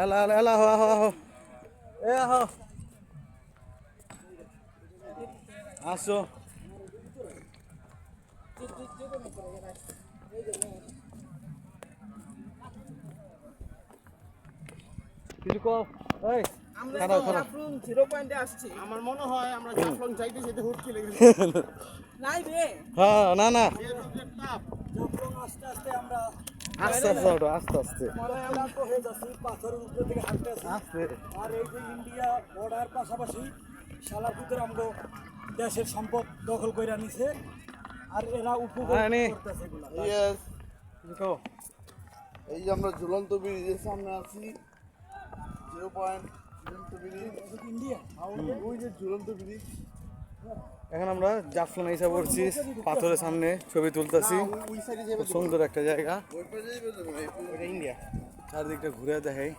এলা এলা এলা আহো আহো আহো। এ আহো। আসো। কিছু কও? এই আমরা। জাফলং জিরো পয়েন্টে আসছি। আমার মনে হয় আমরা জাফলং যাইতে যেতে হুট খেলে গেছি। নাই রে। হ্যাঁ না না। জাফলং আস্তে আস্তে আমরা আস্তে আস্তে ওঠো আস্তে আস্তে। ক্লান্ত যাচ্ছি পাথরের উপর থেকে হাঁটতে আছি। আস্তে। আর এই যে ইন্ডিয়া বর্ডার পাশাপাশি শালাকুতের আমগো দেশের সম্পদ দখল করে নিছে আর এরা উপভোগ হ্যাঁ, করতেছে এগুলা এই যে আমরা ঝুলন্ত ব্রিজের সামনে আছি জিরো পয়েন্ট ঝুলন্ত ব্রিজ। ইন্ডিয়া ওই যে ঝুলন্ত ব্রিজ। এখন আমরা জাফলন এসে পড়ছি পাথরের সামনে ছবি তুলতেছি। সুন্দর একটা জায়গা। ইন্ডিয়া চারদিকটা ঘুরে দেখাই।